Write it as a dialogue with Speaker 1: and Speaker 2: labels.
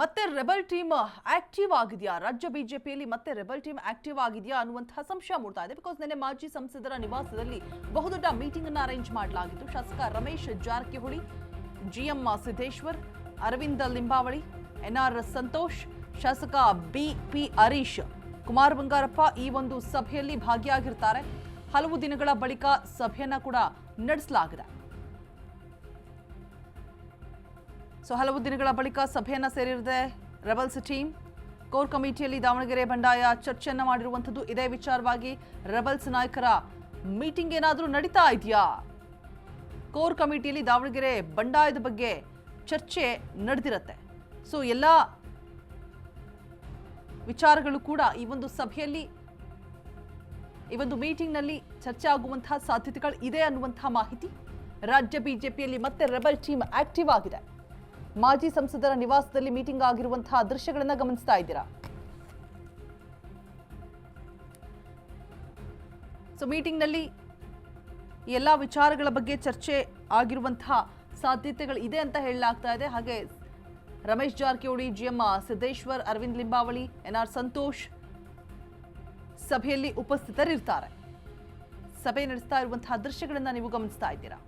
Speaker 1: ಮತ್ತೆ rebel team active ಆಗಿದೆಯಾ? ರಾಜ್ಯ ಬಿಜೆಪಿಯಲ್ಲಿ ಮತ್ತೆ ರೆಬಲ್ ಟೀಮ್ ಆಕ್ಟಿವ್ ಆಗಿದೆಯಾ ಅನ್ನುವಂತಹ ಸಂಶಯ ಮೂಡ್ತಾ ಇದೆ. ಬಿಕಾಸ್ ನಿನ್ನೆ ಮಾಜಿ ಸಂಸದರ ನಿವಾಸದಲ್ಲಿ ಬಹುದೊಡ್ಡ ಮೀಟಿಂಗ್ ಅನ್ನು ಅರೇಂಜ್ ಮಾಡಲಾಗಿತ್ತು. ಶಾಸಕ Ramesh Jarkiholi, G M Siddeshwar, Aravinda Limbavali, N R Santosh, ಶಾಸಕ ಬಿ ಪಿ ಹರೀಶ್, ಕುಮಾರ್ ಬಂಗಾರಪ್ಪ ಈ ಒಂದು ಸಭೆಯಲ್ಲಿ ಭಾಗಿಯಾಗಿರ್ತಾರೆ. ಹಲವು ದಿನಗಳ ಬಳಿಕ ಸಭೆಯನ್ನ ಕೂಡ ನಡೆಸಲಾಗಿದೆ. ಸೊ ಹಲವು ದಿನಗಳ ಬಳಿಕ ಸಭೆಯನ್ನು ಸೇರಿದೆ ರೆಬಲ್ಸ್ ಟೀಮ್. ಕೋರ್ ಕಮಿಟಿಯಲ್ಲಿ ದಾವಣಗೆರೆ ಬಂಡಾಯ ಚರ್ಚೆಯನ್ನು ಮಾಡಿರುವಂಥದ್ದು ಇದೇ ವಿಚಾರವಾಗಿ ರೆಬಲ್ಸ್ ನಾಯಕರ ಮೀಟಿಂಗ್ ಏನಾದರೂ ನಡೀತಾ ಇದೆಯಾ? ಕೋರ್ ಕಮಿಟಿಯಲ್ಲಿ ದಾವಣಗೆರೆ ಬಂಡಾಯದ ಬಗ್ಗೆ ಚರ್ಚೆ ನಡೆದಿರುತ್ತೆ. ಸೊ ಎಲ್ಲ ವಿಚಾರಗಳು ಕೂಡ ಈ ಒಂದು ಸಭೆಯಲ್ಲಿ, ಈ ಒಂದು ಮೀಟಿಂಗ್ನಲ್ಲಿ ಚರ್ಚೆ ಆಗುವಂತಹ ಸಾಧ್ಯತೆಗಳು ಇದೆ ಅನ್ನುವಂತಹ ಮಾಹಿತಿ. ರಾಜ್ಯ ಬಿಜೆಪಿಯಲ್ಲಿ ಮತ್ತೆ ರೆಬಲ್ ಟೀಮ್ ಆಕ್ಟಿವ್ ಆಗಿದೆ. ಮಾಜಿ ಸಂಸದರ ನಿವಾಸದಲ್ಲಿ ಮೀಟಿಂಗ್ ಆಗಿರುವಂತಹ ದೃಶ್ಯಗಳನ್ನು ಗಮನಿಸ್ತಾ ಇದ್ದೀರಾ? ಸೊ ಮೀಟಿಂಗ್ನಲ್ಲಿ ಎಲ್ಲ ವಿಚಾರಗಳ ಬಗ್ಗೆ ಚರ್ಚೆ ಆಗಿರುವಂತಹ ಸಾಧ್ಯತೆಗಳು ಇದೆ ಅಂತ ಹೇಳಲಾಗ್ತಾ ಇದೆ. ಹಾಗೆ Ramesh Jarkiholi, G M Siddeshwar, Arvind Limbavali, N R Santosh ಸಭೆಯಲ್ಲಿ ಉಪಸ್ಥಿತರಿರ್ತಾರೆ. ಸಭೆ ನಡೆಸ್ತಾ ಇರುವಂತಹ ದೃಶ್ಯಗಳನ್ನು ನೀವು ಗಮನಿಸ್ತಾ ಇದ್ದೀರಾ?